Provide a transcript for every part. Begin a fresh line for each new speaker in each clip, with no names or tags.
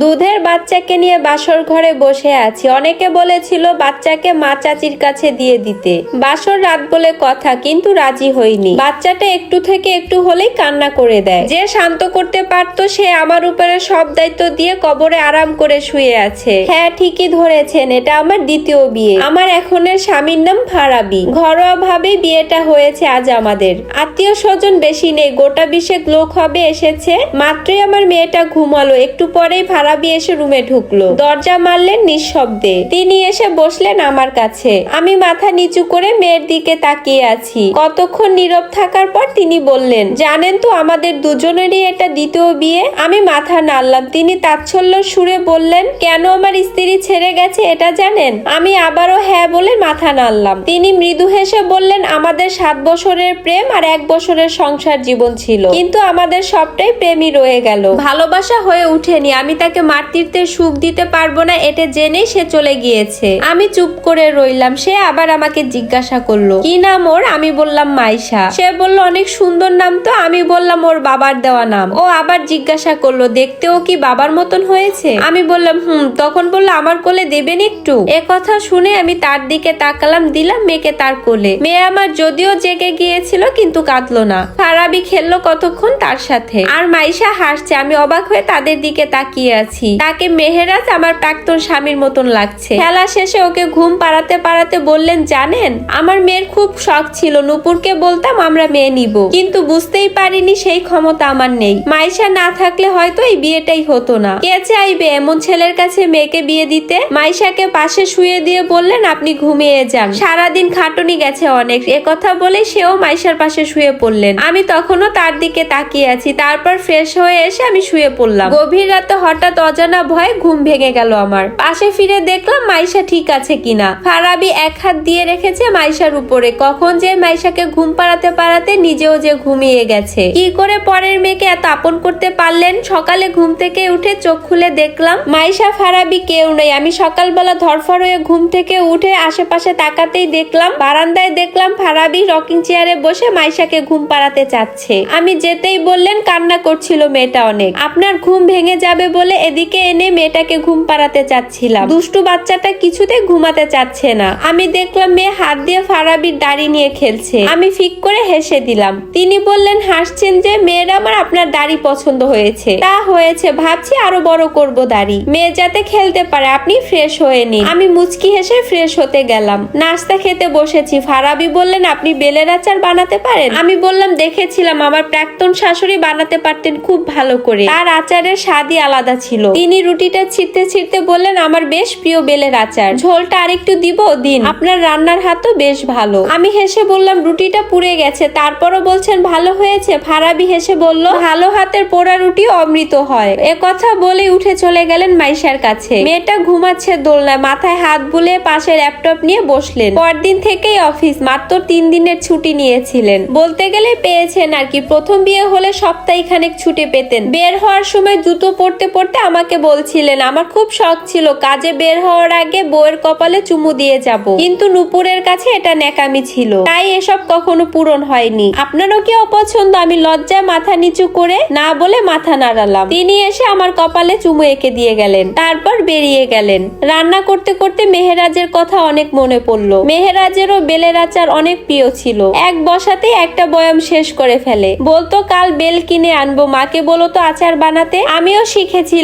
দুধের বাচ্চাকে নিয়ে বাসর ঘরে বসে আছি। অনেকে বলেছিল বাচ্চাকে মা চাচির কাছে দিয়ে দিতে। বাসর রাত বলে কথা, কিন্তু রাজি হইনি বাচ্চাটা একটু থেকে একটু হলেই কান্না করে দেয়। যে শান্ত করতে পারতো, সে আমার উপরে সব দায়িত্ব দিয়ে কবরে আরাম করে শুয়ে আছে। হ্যাঁ ঠিকই ধরেছেন, এটা আমার দ্বিতীয় বিয়ে। আমার এখনের স্বামীর নাম ফারাবি। ঘরোয়া ভাবে বিয়েটা হয়েছে আজ আমাদের। আত্মীয় স্বজন বেশি নেই, গোটা বিশেক লোক হবে এসেছে। মাত্রই আমার মেয়েটা ঘুমালো, একটু পরেই ফারাবি এসে রুমে ঢুকলো। দরজা মারলেন নিঃশব্দে। তিনি এসে বসলেন আমার কাছে। আমি মাথা নিচু করে মেয়ের দিকে তাকিয়ে আছি। কতক্ষণ নীরব থাকার পর তিনি বললেন, জানেন তো আমাদের দুজনেরই এটা দ্বিতীয় বিয়ে? আমি মাথা নাড়লাম। তিনি তাচ্ছল্য সুরে বললেন, কেন আমার স্ত্রী ছেড়ে গেছে এটা জানেন? আমি আবারও হ্যাঁ বলে মাথা নাড়লাম। তিনি মৃদু হেসে বললেন, আমাদের সাত বছরের প্রেম আর এক বছরের সংসার জীবন ছিল। কিন্তু আমাদের সবটাই প্রেমই রয়ে গেল। ভালোবাসা হয়ে উঠেনি। আমি তাকে মাতৃত্বের সুখ দিতে পারব না, এটা জেনেই সে চলে গিয়েছে। আমি চুপ করে রইলাম, সে আবার আমাকে জিজ্ঞাসা করল, কি নাম ওর? আমি বললাম, মাইশা। সে বলল, অনেক সুন্দর নাম তো। আমি বললাম, ওর বাবার দেওয়া নাম। ও আবার জিজ্ঞাসা করল দেখতেও কি বাবার মতন হয়েছে? আমি বললাম, হুম। তখন বলল, আমার কোলে দেবেন একটু? এ কথা শুনে আমি তার দিকে তাকালাম, দিলাম মেয়েকে তার কোলে। মেয়ে আমার যদিও জেগে গিয়েছিল, কিন্তু কাঁদলো না। ফারাবি খেললো কতক্ষণ তার সাথে। আর মাইশা হাসছে, আমি অবাক হয়ে তাদের দিকে তাকিয়ে আছি। তাকে মেহেরাজ আমার প্রাক্তন স্বামীর মতন লাগছে। খেলা শেষে ওকে ঘুম পাড়াতে পাড়াতে বললেন, জানেন, আমার মেয়ের খুব শখ ছিল, নুপুরকে বলতাম আমরা মেয়ে নিব। কিন্তু বুঝতেই পারিনি সেই ক্ষমতা আমার নেই। মাইশা না থাকলে হয়তো এই বিয়েটাই হতো না। কে চাইবে এমন ছেলের কাছে মেয়েকে বিয়ে দিতে? মাইশাকে পাশে শুয়ে দিয়ে বললেন, আপনি ঘুমিয়ে যান। সারাদিন খাটুনি গেছে অনেক। এ কথা বলে সেও মাইশার পাশে শুয়ে পড়লেন। আমি তখনও তার দিকে তাকিয়ে আছি। তারপর ফ্রেশ হয়ে এসে আমি শুয়ে পড়লাম। গভীর রাতে হঠাৎ অজানা ভয়ে ঘুম ভেঙে গেল আমার। পাশে ফিরে দেখলাম মাইশা ঠিক আছে কিনা। ফারাবি এক হাত দিয়ে রেখেছে মাইশার উপরে। কখন যে মাইশাকে ঘুম পাড়াতে পাড়াতে নিজেও যে ঘুমিয়ে গেছে। কি করে পরের মেয়েকে এত আপন করতে পারলেন? সকালে ঘুম থেকে উঠে চোখ খুলে দেখলাম, মাইশা, ফারাবি কেউ নেই। আমি সকালবেলা ধরফর হয়ে ঘুম থেকে উঠে আশেপাশে তাকাতেই দেখলাম, বারান্দায় দেখলাম ফারাবি রকিং চেয়ারে বসে মাইশাকে ঘুম পাড়াতে চাচ্ছে। আমি যেতেই বললেন, কান্না করছিল মেয়েটা অনেক। আপনার ঘুম ভেঙে যাবে বলে এদিকে এনে মেয়েটাকে ঘুম পাড়াতে চাচ্ছিলাম। দুষ্টু বাচ্চাটা কিছুতে ঘুমাতে চাচ্ছে না। আমি দেখলাম মেয়ে হাত দিয়ে ফারাবির দাড়ি নিয়ে খেলছে। আমি ফিক করে হেসে দিলাম। তিনি বললেন, হাসছেন যে মেয়ের আমার আপনার দাড়ি পছন্দ হয়েছে। তা হয়েছে, ভাবছি আরও বড় করব দাড়ি। মেয়ে যাতে খেলতে পারে, আপনি ফ্রেশ হয়ে নিন। আমি মুচকি হেসে ফ্রেশ হতে গেলাম। নাস্তা খেতে বসেছি। ফারাবি বললেন, আপনি বেলের আচার বানাতে পারেন? আমি বললাম, দেখেছিলাম, আমার প্রাক্তন শাশুড়ি বানাতে পারতেন খুব ভালো করে। তার আচারের স্বাদই আলাদা ছিল। তিনি রুটিটা ছিঁড়তে ছিঁড়তে বললেন, আমার বেশ প্রিয় বেলের আচার। ঝোলটা আরেকটু দিব, দিন। আপনার রান্নার হাতও বেশ ভালো আমি হেসে বললাম, রুটিটা পুড়ে গেছে। তারপরও বলছেন, ভালো হয়েছে ফারাবি হেসে বলল, ভালো হাতের পোড়া রুটি অমৃত হয়। এ কথা বলে উঠে চলে গেলেন মাইশার কাছে। মেয়েটা ঘুমাচ্ছে দোলনায়, মাথায় হাত বুলে পাশে ল্যাপটপ নিয়ে বসলেন। পরদিন থেকেই অফিস, মাত্র তিন দিনের ছুটি নিয়েছিলেন। বলতে গেলে পেয়েছেন আর কি, প্রথম বিয়ে হলে সপ্তাহে খানেক ছুটি পেতেন। বের হওয়ার সময় জুতো পরতে পরতে আমাকে বলছিলেন, আমার খুব শখ ছিল, কাজে বের হওয়ার আগে বউয়ের কপালে চুমু দিয়ে যাব। কিন্তু নুপুরের কাছে এটা ন্যাকামি ছিল। তাই এসব কখনো পূরণ হয়নি। আপনারও কি অপছন্দ? আমি লজ্জায় মাথা নিচু করে না বলে মাথা নাড়ালাম। তিনি এসে আমার কপালে চুমু এঁকে দিয়ে গেলেন। তারপর বেরিয়ে গেলেন। রান্না করতে করতে মেহেরাজের কথা অনেক মনে পড়ল। মেহেরাজেরও বেলের আচার অনেক প্রিয় ছিল। এক বসাতে একটা বয়াম শেষ করে ফেলে। বলতো, কাল বেল কিনে আনব। মাকে বলো তো আচার বানাতে। আমিও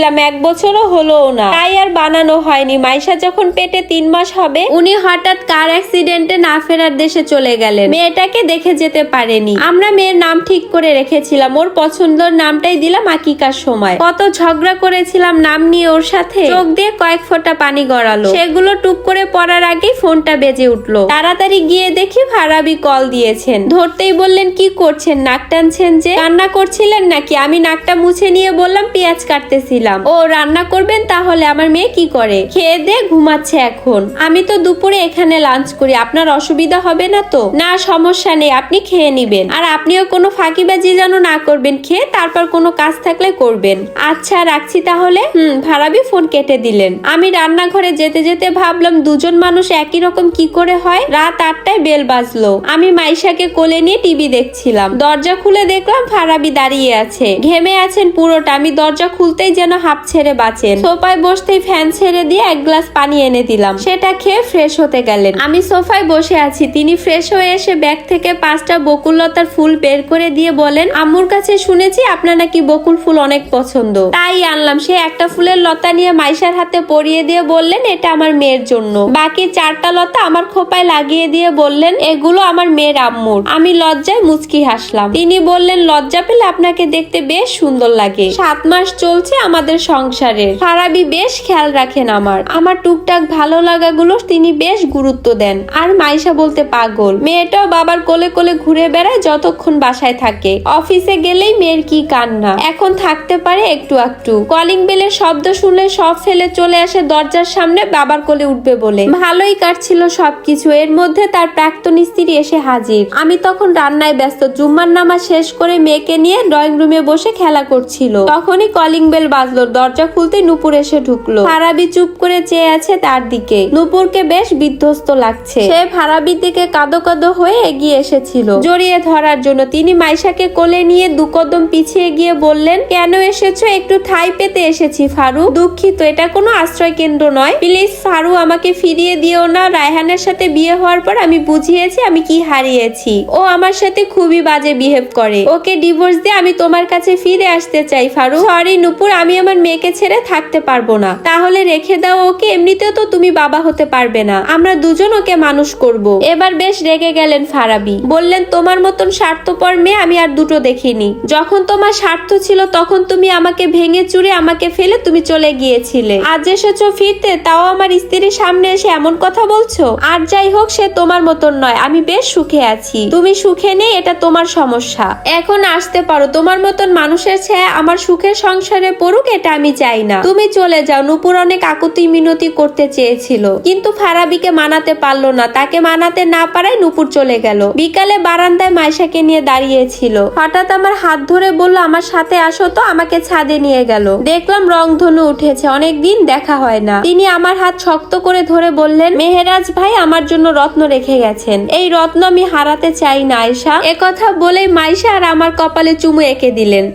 শিখেছিলাম এক বছরও হলোও না। তাই আর বানানো হয়নি। মাইশা যখন পেটে তিন মাস হবে, উনি হঠাৎ কার অ্যাক্সিডেন্টে না ফেরার দেশে চলে গেলেন। মেয়েটাকে দেখে যেতে পারেনি। আমরা মেয়ের নাম ঠিক করে রেখেছিলাম। ওর পছন্দর নামটাই দিলাম আকিকার সময়। কত ঝগড়া করেছিলাম নাম নিয়ে ওর সাথে। চোখ দিয়ে কয়েক ফোঁটা পানি গড়ালো। সেগুলো টুক করে পড়ার আগেই ফোনটা বেজে উঠল। তাড়াতাড়ি গিয়ে দেখি ফারাবি কল দিয়েছেন। ধরতেই বললেন, কি করছেন? নাক টানছেন যে? রান্না করছিলেন নাকি? আমি নাকটা মুছে নিয়ে বললাম, পেঁয়াজ কাটতেছিলাম। ও রান্না করবেন তাহলে আমার মেয়ে কি করে? খেয়ে দে ঘুমাচ্ছে এখন। আমি তো দুপুরে এখানে লাঞ্চ করি, আপনার অসুবিধা হবে না তো? না, সমস্যা নেই, আপনি খেয়ে নিবেন। আর আপনিও কোনো ফাঁকিবাজি যেন না করবেন, খেয়ে তারপর কোনো কাজ থাকলে করবেন। আচ্ছা রাখছি তাহলে? হুম, ভাড়াবি ফোন কেটে দিলেন। আমি রান্নাঘরে যেতে যেতে ভাবলাম, দুজন মানুষ একই রকম কি করে হয়? রাত আটটায় বেল বাজলো। আমি মাইশাকে কোলে নিয়ে টিভি দেখছিলাম। দরজা খুলে দেখলাম ফারাবি দাঁড়িয়ে আছে। ঘেমে আছেন পুরোটা। আমি দরজা খুলতেই যেন হাফ ছেড়ে বাঁচেন। সোফায় বসতেই ফ্যান ছেড়ে দিয়ে এক গ্লাস পানি এনে দিলাম। সেটা খেয়ে ফ্রেশ হতে গেলেন। আমি সোফায় বসে আছি। তিনি ফ্রেশ হয়ে এসে ব্যাগ থেকে পাঁচটা বকুললতার ফুল বের করে দিয়ে বলেন, আম্মুর কাছে শুনেছি আপনার নাকি বকুল ফুল অনেক পছন্দ। তাই আনলাম। সে একটা ফুলের লতা নিয়ে মাইশার হাতে পরিয়ে দিয়ে বললেন, এটা আমার মেয়ের জন্য। বাকি চারটা লতা আমার খোপায় লাগিয়ে দিয়ে বললেন, এগুলো আমার মেয়ের আম্মুর। আমি লজ্জায় মুচকি হাসলাম। তিনি বললেন, লজ্জা পেলে আপনাকে দেখতে বেশ সুন্দর লাগে। সাত মাস চলছে আমাদের সংসারের। ফারাবি বেশ খেয়াল রাখেন আমার। আমার টুকটাক ভালো লাগাগুলো তিনি বেশ গুরুত্ব দেন। আর মাইশা বলতে পাগল। মেয়েটাও বাবার কোলে কোলে ঘুরে বেড়ায় যতক্ষণ বাসায় থাকে। অফিসে গেলেই মেয়ের কি কান্না। এখন থাকতে পারে একটু একটু কলিং বেলের শব্দ শুনলে সব ফেলে চলে আসে দরজার সামনে বাবার কোলে উঠবে বলে। ভালোই কাটছিল সবকিছু। এর মধ্যে তার প্রাক্তন স্ত্রী এসে হাজির। আমি তখন রান্নায় ব্যস্ত। জুম্মার নামা শেষ করে মেয়েকে নিয়ে ড্রয়িং রুমে বসে খেলা করছিল। তখনই কলিং বেল বাজলো দরজা খুলতে নুপুর এসে ঢুকলো। ফারাবি চুপ করে চেয়ে আছে তার দিকে। নুপুরকে বেশ বিধ্বস্ত লাগছে। সে ফারাবির দিকে কাদো কাদো হয়ে এগিয়ে এসেছিল। জড়িয়ে ধরার জন্য তিনি মাইশাকে কোলে নিয়ে দু কদম পিছিয়ে গিয়ে বললেন, কেন এসেছ? একটু ঠাই পেতে এসেছি, ফারু। দুঃখিত, এটা কোনো আশ্রয় কেন্দ্র নয়। প্লিজ, ফারু, আমাকে ফিরিয়ে দিও না। রায়হানের সাথে বিয়ে হওয়ার পর আমি বুঝিয়েছি, আমি কি হারিয়েছি। ও আমার সাথে খুবই বাজে বিহেভ করে। ওকে ডিভোর্স দিয়ে আমি তোমার কাছে ফিরে আসতে চাই, ফারু। সরি, নুপুর, আমি আমার মেয়েকে ছেড়ে থাকতে পারব না। তাহলে রেখে দাও ওকে, এমনিতেও তো তুমি বাবা হতে পারবে না। আমরা দুজন ওকে মানুষ করব। এবার বেশ রেগে গেলেন ফারাবি। বললেন, তোমার মতন স্বার্থপর মেয়ে আমি আর দুটো দেখিনি। যখন তোমার স্বার্থ ছিল, তখন তুমি আমাকে ভেঙে চুরে আমাকে ফেলে তুমি চলে গিয়েছিলে। আজ এসেছ ফিরতে, তাও আমার স্ত্রীর সামনে এসে এমন কথা বলছো? আর যাই হোক, সে তোমার মতন নয়। আমি বেশ সুখে আছি। তুমি সুখে নেই, এটা তোমার সমস্যা। এখন আসতে পারো। তোমার মতন মানুষের ছায়া আমার সুখের সংসারে পড়ুক এটা আমি চাই না। তুমি চলে যাও। নুপুর অনেক আকুতি মিনতি করতে চেয়েছিল। কিন্তু ফারাবিকে মানাতে পারল না। তাকে মানাতে না পারায় নুপুর চলে গেল। বিকালে বারান্দায় মাইশাকে নিয়ে দাঁড়িয়েছিল। হঠাৎ আমার হাত ধরে বলল, আমার সাথে আসো তো, আমাকে ছাদে নিয়ে গেল। দেখলাম রংধনু উঠেছে। অনেক দিন দেখা হয় না। তিনি আমার হাত শক্ত করে ধরে বললেন, মেহেরাজ ভাই আমার জন্য রত্ন রেখে গেছেন। এই রত্ন আমি হারাতে চাই না আয়সা একথা বলেই মাইশা আর আমার কপালে চুমু এঁকে দিলেন।